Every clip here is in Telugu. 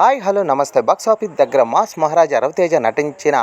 హాయ్ హలో నమస్తే. బాక్స్ ఆఫీస్ దగ్గర మాస్ మహారాజా రవితేజ నటించిన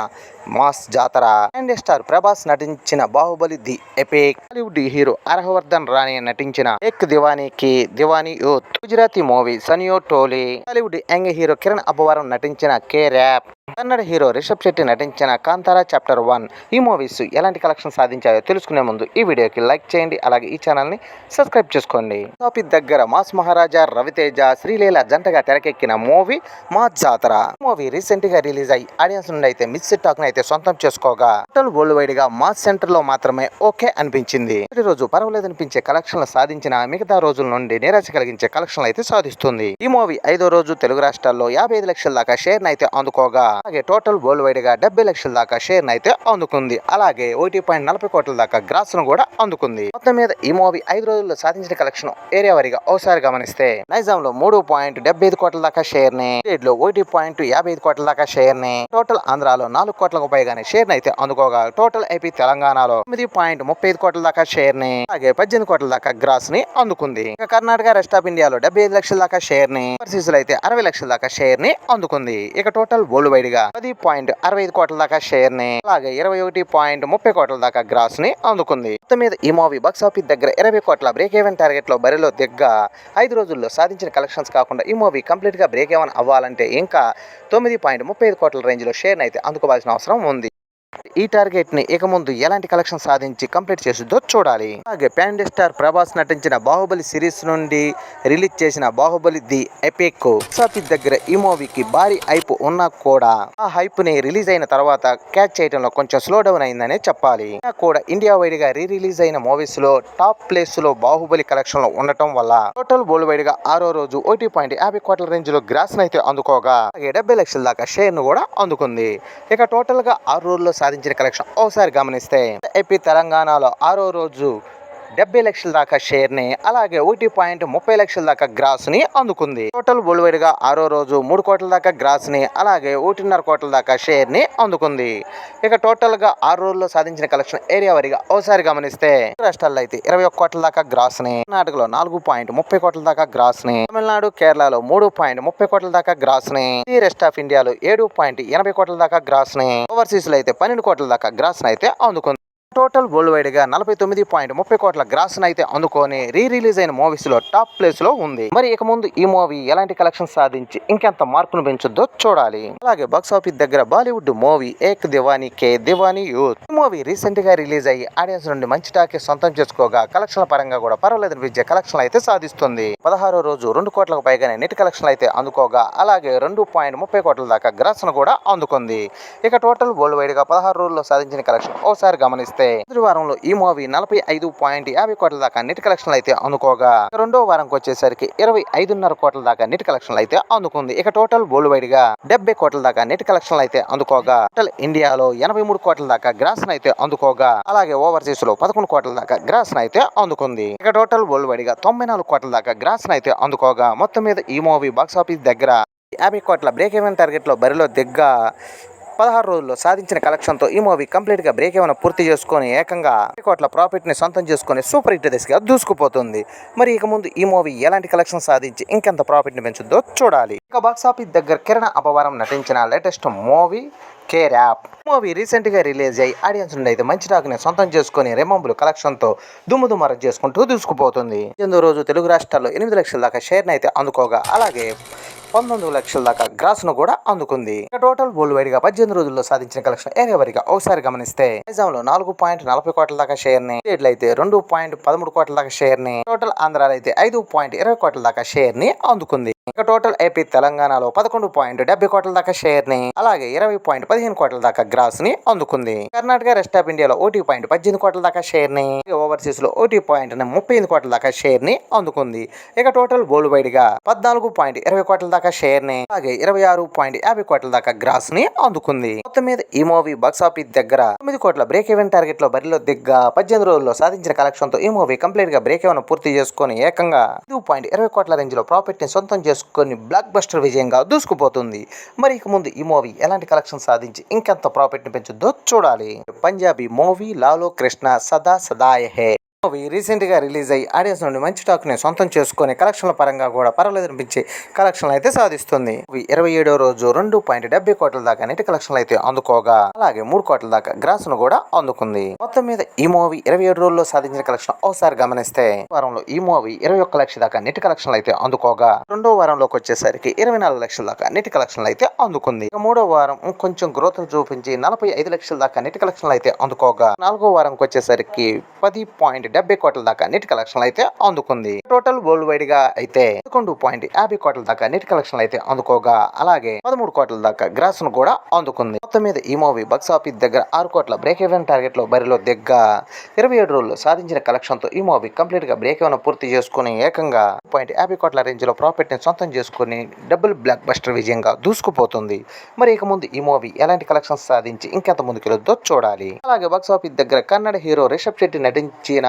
mass Jathara. And star Prabhas నటించిన Baahubali the epic. Hollywood hero Harshvardhan Rane నటించిన ఎక్ దివానీకి దివానీ యూత్. గుజరాతీ మూవీ సనియో టోలీ. Hollywood young hero Kiran Abbavaram నటించిన K ramp. Kannada hero Rishab Shetty నటించిన కాంతారా చాప్టర్ వన్ ఈ మూవీస్ ఎలాంటి కలెక్షన్ సాధించాయో తెలుసుకునే ముందు ఈ వీడియోకి లైక్ చేయండి అలాగే ఈ ఛానల్ని సబ్స్క్రైబ్ చేసుకోండి. టాపిక్ దగ్గర మాస్ మహారాజా రవితేజ శ్రీలీల జంటగా తెరకెక్కిన మూవీ మా జాతర. మూవీ రీసెంట్గా రిలీజ్ అయ్యి ఆడియన్స్ నుండి అయితే మిస్ టాక్ అయితే సొంతం చేసుకోగా. టోటల్ వరల్డ్ వైడ్గా మాస్ సెంటర్లో మాత్రమే ఓకే అనిపించింది. ఈ రోజు పర్వాలేదు అనిపించే కలెక్షన్లు సాధించిన మిగతా రోజుల నుండి నిరాశ కలిగించే కలెక్షన్లు అయితే సాధిస్తుంది. ఈ మూవీ ఐదో రోజు తెలుగు రాష్ట్రాల్లో యాభై ఐదు లక్షల దాకా షేర్ అయితే అందుకోగా. అలాగే టోటల్ వరల్డ్ వైడ్గా డెబ్బై లక్షల దాకా షేర్ అయితే అందుకుంది. అలాగే ఒకటి పాయింట్ నలభై కోట్ల దాకా గ్రాస్ను కూడా అందుకుంది. మొత్తం మీద ఈ మూవీ ఐదు రోజుల్లో సాధించిన కలెక్షన్ ఏరియా వారిగా ఒకసారి గమనిస్తే నైజాం లో మూడు పాయింట్ డెబ్బై ఐదు కోట్ల దాకా షేర్ని లో ఒకటి పాయింట్ యాభై ఐదు కోట్ల దాకా షేర్ని టోటల్ ఆంధ్రాలో నాలుగు కోట్లకు పైగానే షేర్ అయితే అందుకోగా టోటల్ ఏపీ తెలంగాణలో తొమ్మిది పాయింట్ ముప్పై ఐదు కోట్ల దాకా షేర్ని అలాగే పద్దెనిమిది కోట్ల దాకా గ్రాస్ని అందుకుంది. ఇక కర్ణాటక రెస్ట్ ఆఫ్ ఇండియాలో డెబ్బై ఐదు లక్షల దాకా షేర్ని ఓవర్సీస్లో అయితే అరవై లక్షల దాకా షేర్ని అందుకుంది. ఇక టోటల్ వరల్డ్ వైడ్ గా పది పాయింట్ అరవై ఐదు కోట్ల దాకా షేర్ని అలాగే ఇరవై ఒకటి పాయింట్ ముప్పై కోట్ల దాకా గ్రాస్ని అందుకుంది. మొత్తం మీద ఈ మూవీ బాక్స్ ఆఫీస్ దగ్గర ఇరవై కోట్ల బ్రేక్ ఈవెన్ టార్గెట్లో బరిలో దిగ్గా ఐదు రోజుల్లో సాధించిన కలెక్షన్స్ కాకుండా ఈ మూవీ కంప్లీట్గా బ్రేక్ ఈవెన్ అవ్వాలంటే ఇంకా తొమ్మిది పాయింట్ ముప్పై ఐదు కోట్ల రేంజ్లో షేర్ అయితే అందుకోవాల్సిన అవసరం ఉంది. ఈ టార్గెట్ని ఇక ముందు ఎలాంటి కలెక్షన్ సాధించి కంప్లీట్ చేస్తుందో చూడాలి. అలాగే ప్యాండ్ స్టార్ ప్రభాస్ నటించిన బాహుబలి సిరీస్ నుండి రిలీజ్ చేసిన బాహుబలి ది ఎపిక్ సాఫీస్ దగ్గర ఈ మూవీకి భారీ హైప్ ఉన్నా కూడా ఆ హైప్ని రిలీజ్ అయిన తర్వాత క్యాచ్ చేయడంలో కొంచెం స్లో డౌన్ అయిందనే చెప్పాలి. కూడా ఇండియా వైడ్గా రీ రిలీజ్ అయిన మూవీస్లో టాప్ ప్లేస్లో బాహుబలి కలెక్షన్లో ఉండటం వల్ల టోటల్ వరల్డ్ వైడ్గా ఆరో రోజు ఒకటి పాయింట్ యాభై కోట్ల రేంజ్లో గ్రాస్ అయితే అందుకోగా డెబ్బై లక్షల దాకా షేర్ను కూడా అందుకుంది. ఇక టోటల్గా ఆరు రోజుల్లో సాధించిన కలెక్షన్ ఒకసారి గమనిస్తే ఏపీ తెలంగాణలో ఆరో రోజు డెబ్బై లక్షల దాకా షేర్ని అలాగే ఒకటి పాయింట్ ముప్పై లక్షల దాకా గ్రాస్ని అందుకుంది. టోటల్ వరల్డ్గా ఆరో రోజు మూడు కోట్ల దాకా గ్రాస్ని అలాగే ఒకటిన్నర కోట్ల దాకా షేర్ని అందుకుంది. ఇక టోటల్గా ఆరు రోజుల్లో సాధించిన కలెక్షన్ ఏరియా వారిగా ఒకసారి గమనిస్తే రాష్ట్రాల్లో అయితే ఇరవై ఒక్క కోట్ల దాకా గ్రాస్ని కర్ణాటకలో నాలుగు పాయింట్ ముప్పై కోట్ల దాకా గ్రాస్ని తమిళనాడు కేరళలో మూడు పాయింట్ ముప్పై కోట్ల దాకా గ్రాస్ని ఈ రెస్ట్ ఆఫ్ ఇండియాలో ఏడు పాయింట్ ఎనభై కోట్ల దాకా గ్రాస్ని ఓవర్సీస్లో అయితే పన్నెండు కోట్ల దాకా గ్రాస్ని అయితే అందుకుంది. టోటల్ వరల్డ్ వైడ్గా నలభై తొమ్మిది పాయింట్ ముప్పై కోట్ల గ్రాస్ను అయితే అందుకొని రీ రిలీజ్ అయిన మూవీస్లో టాప్ ప్లేస్లో ఉంది. మరి ఇక ముందు ఈ మూవీ ఎలాంటి కలెక్షన్ సాధించి ఇంకెంత మార్పును పెంచుద్దో చూడాలి. అలాగే బాక్స్ ఆఫీస్ దగ్గర బాలీవుడ్ మూవీ ఏక్ దివానీ కే దివానీ యూత్. ఈ మూవీ రీసెంట్గా రిలీజ్ అయ్యి ఆడియన్స్ నుండి మంచి టాకే సొంతం చేసుకోగా కలెక్షన్ల పరంగా కూడా పర్వాలేదు విద్య కలెక్షన్ అయితే సాధిస్తుంది. పదహారో రోజు రెండు కోట్లకు పైగానే నెట్ కలెక్షన్ అయితే అందుకోగా అలాగే రెండు పాయింట్ ముప్పై కోట్ల దాకా గ్రాస్ కూడా అందుకుంది. ఇక టోటల్ వరల్డ్ వైడ్గా పదహారు రోజుల్లో సాధించిన కలెక్షన్ ఓసారి గమనిస్తే మొదటి వారంలో ఈ మూవీ నలభై ఐదు పాయింట్ యాభై కోట్ల దాకా నెట్ కలెక్షన్ అయితే అందుకోగా. రెండో వారంకి వచ్చేసరికి ఇరవై ఐదున్నర కోట్ల దాకా నెట్ కలెక్షన్లు అయితే అందుకుంది. ఇక టోటల్ వరల్డ్ వైడ్గా డెబ్బై కోట్ల దాకా నెట్ కలెక్షన్లు అయితే అందుకోగా. టోటల్ ఇండియాలో ఎనభై మూడు కోట్ల దాకా గ్రాస్ అయితే అందుకోగా. అలాగే ఓవర్సీస్లో పదకొండు కోట్ల దాకా గ్రాస్ అయితే అందుకుంది. ఇక టోటల్ వరల్డ్ వైడ్గా తొంభై నాలుగు కోట్ల దాకా గ్రాస్ అయితే అందుకోగా. మొత్తం మీద ఈ మూవీ బాక్స్ ఆఫీస్ దగ్గర యాభై కోట్ల బ్రేక్ ఈవెన్ టార్గెట్లో బరిలో దిగ్గా పదహారు రోజుల్లో సాధించిన కలెక్షన్తో ఈ మూవీ కంప్లీట్గా బ్రేక్ ఏమైనా పూర్తి చేసుకొని ఏకంగా కోట్ల ప్రాఫిట్ని సొంతం చేసుకొని సూపర్ హిట్ దిశగా దూసుకుపోతుంది. మరి ఇక ముందు ఈ మూవీ ఎలాంటి కలెక్షన్ సాధించి ఇంకెంత ప్రాఫిట్ని పెంచుద్దో చూడాలి. ఇక బాక్స్ ఆఫీస్ దగ్గర కిరణ అపవారం నటించిన latest movie K ramp movie రీసెంట్గా రిలీజ్ అయ్యి ఆడియన్స్ నుండి అయితే మంచి టాక్ని సొంతం చేసుకొని రెమంబులు కలెక్షన్తో దుమ్ముదుమర చేసుకుంటూ దూసుకుపోతుంది. ఎనిమిదో రోజు తెలుగు రాష్ట్రాల్లో ఎనిమిది లక్షల దాకా షేర్ని అయితే అందుకోగా అలాగే పంతొమ్మిది లక్షల దాకా గ్రాస్ను కూడా అందుకుంది. టోటల్ వరల్డ్ వైడ్గా పద్దెనిమిది రోజుల్లో సాధించిన కలెక్షన్ ఏరియా వరిగా ఒకసారి గమనిస్తే నైజాం లో నాలుగు పాయింట్ నలభై కోట్ల దాకా షేర్ని స్టేట్లు అయితే రెండు పాయింట్ పదమూడు కోట్ల దాకా షేర్ని టోటల్ ఆంధ్రాలో అయితే ఐదు పాయింట్ ఇరవై కోట్ల దాకా షేర్ని అందుకుంది. ఇక టోటల్ ఏపీ తెలంగాణలో పదకొండు పాయింట్ డెబ్బై కోట్ల దాకా షేర్ని అలాగే ఇరవై పాయింట్ పదిహేను కోట్ల దాకా గ్రాస్ని అందుకుంది. కర్ణాటక రెస్ట్ ఆఫ్ ఇండియాలో ఒకటి పాయింట్ పద్దెనిమిది కోట్ల దాకా షేర్ని ఓవర్సీస్లో ఒకటి పాయింట్ ముప్పై ఎనిమిది కోట్ల దాకా షేర్ని అందుకుంది. ఇక టోటల్ వరల్డ్ వైడ్గా పద్నాలుగు పాయింట్ ఇరవై కోట్ల దాకా షేర్ని అలాగే ఇరవై ఆరు పాయింట్ యాభై కోట్ల దాకా గ్రాస్ని అందుకుంది. మొత్తం మీద ఈ మూవీ బాక్స్ ఆఫీస్ దగ్గర తొమ్మిది కోట్ల బ్రేక్ ఈవెన్ టార్గెట్లో బరిలో దిగ్గా పద్దెనిమిది రోజుల్లో సాధించిన కలెక్షన్తో ఈ మూవీ కంప్లీట్గా బ్రేక్ ఈవెన్ పూర్తి చేసుకొని ఏకంగా ఐదు పాయింట్ ఇరవై కోట్ల రేంజ్లో ప్రాఫిట్ని సొంతం చేసుకొని బ్లాక్ బస్టర్ విజయంగా దూసుకుపోతుంది. మరి ఇక ముందు ఈ మూవీ ఎలాంటి కలెక్షన్ సాధించి ఇంకెంత ప్రాఫిట్ని పెంచుద్దో చూడాలి. పంజాబీ మూవీ లాలో కృష్ణ సదా సదాయ హే మూవీ రీసెంట్గా రిలీజ్ అయ్యి ఆడియన్స్ నుండి మంచి టాక్ని సొంతం చేసుకుని కలెక్షన్ల పరంగా కూడా పర్వాలేదు అనిపించి కలెక్షన్లు అయితే సాధిస్తుంది. ఇరవై ఏడో రోజు రెండు పాయింట్ డెబ్బై కోట్ల దాకా నెట్ కలెక్షన్లు అయితే అందుకోగా. అలాగే మూడు కోట్ల దాకా గ్రాస్ను కూడా అందుకుంది. మొత్తం మీద ఈ మూవీ ఇరవై ఏడు రోజుల్లో సాధించిన కలెక్షన్ ఒకసారి గమనిస్తే వారంలో ఈ మూవీ ఇరవై ఒక్క లక్షల దాకా నెట్ కలెక్షన్లు అయితే అందుకోగా. రెండో వారంలోకి వచ్చేసరికి ఇరవై నాలుగు లక్షల దాకా నెట్ కలెక్షన్లు అయితే అందుకుంది. మూడో వారం కొంచెం గ్రోత్ చూపించి నలభై ఐదు లక్షల దాకా నెట్ కలెక్షన్లు అయితే అందుకోగా. నాలుగో వారంకి వచ్చేసరికి పది పాయింట్ డెబ్బై కోట్ల దాకా నెట్ కలెక్షన్లు అయితే అందుకుంది. టోటల్ వరల్డ్ వైడ్గా అయితే పదకొండు పాయింట్ యాభై కోట్ల దాకా నెట్ కలెక్షన్లు అయితే అందుకోగా అలాగే పదమూడు కోట్ల దాకా గ్రాస్ను కూడా అందుకుంది. మొత్తం మీద ఈ మూవీ బాక్స్ ఆఫీస్ దగ్గర ఆరు కోట్ల బ్రేక్ ఈవెన్ టార్గెట్లో బరిలో దిగ్గ ఇరవై ఏడు రోజుల్లో సాధించిన కలెక్షన్తో ఈ మూవీ కంప్లీట్గా బ్రేక్ ఈవెన్ పూర్తి చేసుకుని ఏకంగా పాయింట్ యాభై కోట్ల రేంజ్లో ప్రాఫిట్ని సొంతం చేసుకుని డబుల్ బ్లాక్ బస్టర్ విజయంగా దూసుకుపోతుంది. మరి ఇక ముందు ఈ మూవీ ఎలాంటి కలెక్షన్స్ సాధించి ఇంకెంత ముందుకెళ్ళొద్దో చూడాలి. అలాగే బాక్స్ ఆఫీస్ దగ్గర కన్నడ హీరో రిషబ్ శెట్టి నటించిన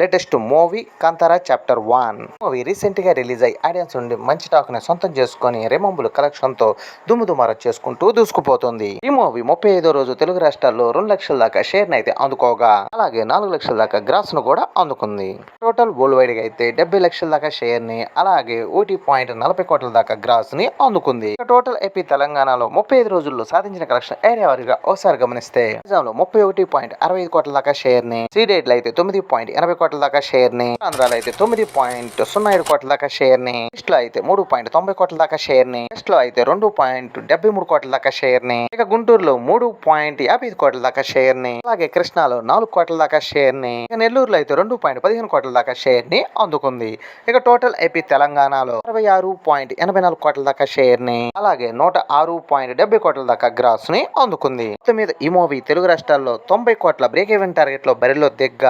latest movie Kantara chapter one movie రీసెంట్గా రిలీజ్ అయ్యి ఆడియన్స్ నుండి మంచి టాక్ని సొంతం చేసుకుని రెమంబుల్ కలెక్షన్తో దుమ్ము చేసుకుంటూ దూసుకుపోతుంది. ఈ మూవీ ముప్పై ఐదో రోజు తెలుగు రాష్ట్రాల్లో రెండు లక్షల దాకా షేర్ అయితే అందుకోగా. అలాగే నాలుగు లక్షల దాకా గ్రాస్ను కూడా అందుకుంది. టోటల్ వరల్డ్ వైడ్ అయితే డెబ్బై లక్షల దాకా షేర్ని అలాగే ఒకటి పాయింట్ నలభై కోట్ల దాకా గ్రాస్ని అందుకుంది. టోటల్ ఏపీ తెలంగాణలో ముప్పై ఐదు రోజుల్లో సాధించిన కలెక్షన్ ఏరియా వారిగా ఒకసారి గమనిస్తే నిజాంలో ముప్పై ఒకటి పాయింట్ అరవై ఐదు కోట్ల దాకా షేర్ని సీడెడ్ అయితే తొమ్మిది పాయింట్ ఎనభై కోట్ల దాకా షేర్ని ఆంధ్రాలో అయితే తొమ్మిది పాయింట్ సున్నా ఏడు కోట్ల దాకా షేర్ని ఈస్ట్లో అయితే మూడు పాయింట్ తొంభై కోట్ల దాకా షేర్ని వెస్ట్లో అయితే రెండు పాయింట్ డెబ్బై మూడు కోట్ల దాకా షేర్ని ఇక గుంటూరులో మూడు పాయింట్ యాభై ఐదు కోట్ల దాకా షేర్ని అలాగే కృష్ణాలో నాలుగు కోట్ల దాకా షేర్ని ఇక నెల్లూరులో అయితే రెండు పాయింట్ పదిహేను కోట్ల దాకా షేర్ని అందుకుంది. ఇక టోటల్ ఏపీ తెలంగాణలో అరవై ఆరు పాయింట్ ఎనభై నాలుగు కోట్ల దాకా షేర్ని అలాగే నూట ఆరు పాయింట్ డెబ్బై కోట్ల దాకా గ్రాస్ని అందుకుంది. మొత్తం మీద ఈ మూవీ తెలుగు రాష్ట్రాల్లో తొంభై కోట్ల బ్రేక్ ఈవెన్ టార్గెట్లో బరిలో దిగ్గ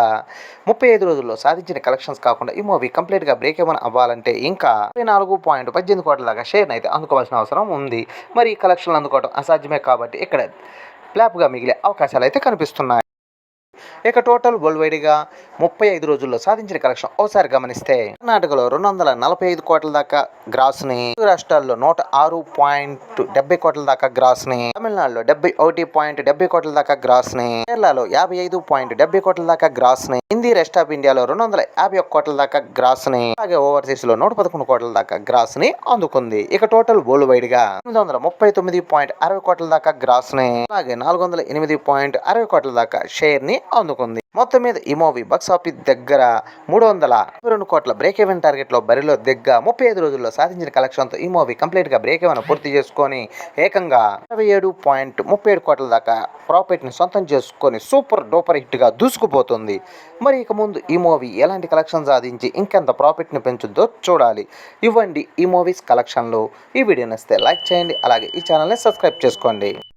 ముప్పై ఐదు రోజుల్లో సాధించిన కలెక్షన్స్ కాకుండా ఈ మూవీ కంప్లీట్గా బ్రేక్ ఈవెన్ అవ్వాలంటే ఇంకా నాలుగు పాయింట్ పద్దెనిమిది కోట్ల దాకా షేర్ అయితే అందుకోవాల్సిన అవసరం ఉంది. మరి ఈ కలెక్షన్లు అందుకోవడం అసాధ్యమే కాబట్టి ఇక్కడ ఫ్లాప్గా మిగిలే అవకాశాలు అయితే కనిపిస్తున్నాయి. ఇక టోటల్ వరల్డ్ వైడ్గా ముప్పై ఐదు రోజుల్లో సాధించిన కలెక్షన్ ఒకసారి గమనిస్తే కర్ణాటకలో రెండు వందల నలభై ఐదు కోట్ల దాకా గ్రాస్ని ని రాష్ట్రాల్లో నూట ఆరు పాయింట్ డెబ్బై కోట్ల దాకా గ్రాస్ని తమిళనాడులో డెబ్బై ఒకటి పాయింట్ డెబ్బై కోట్ల దాకా గ్రాస్ని కేరళలో యాభై ఐదు పాయింట్ డెబ్బై కోట్ల దాకా గ్రాస్ని హిందీ రెస్ట్ ఆఫ్ ఇండియాలో రెండు వందల యాభై ఒక్క కోట్ల దాకా గ్రాస్ని అలాగే ఓవర్సీస్లో నూట పదకొండు కోట్ల దాకా గ్రాస్ని అందుకుంది. ఇక టోటల్ వరల్డ్ వైడ్గా ఎనిమిది వందల ముప్పై తొమ్మిది పాయింట్ అరవై కోట్ల దాకా గ్రాస్ని అలాగే నాలుగు వందల ఎనిమిది పాయింట్ అరవై కోట్ల దాకా షేర్ని అందుకుంది. మొత్తం మీద ఈ మూవీ బాక్స్ ఆఫీస్ దగ్గర మూడు వందల రెండు కోట్ల బ్రేక్ ఈవెన్ టార్గెట్లో బరిలో దగ్గర ముప్పై ఐదు రోజుల్లో సాధించిన కలెక్షన్తో ఈ మూవీ కంప్లీట్గా బ్రేక్ ఈవెన్ పూర్తి చేసుకొని ఏకంగా ఇరవై ఏడు పాయింట్ ముప్పై ఏడు కోట్ల దాకా ప్రాఫిట్ని సొంతం చేసుకొని సూపర్ డూపర్ హిట్గా దూసుకుపోతుంది. మరి ఇక ముందు ఈ మూవీ ఎలాంటి కలెక్షన్ సాధించి ఇంకెంత ప్రాఫిట్ని పెంచుద్దో చూడాలి. ఇవ్వండి ఈ మూవీస్ కలెక్షన్లు ఈ వీడియో నచ్చితే లైక్ చేయండి అలాగే ఈ ఛానల్ని సబ్స్క్రైబ్ చేసుకోండి.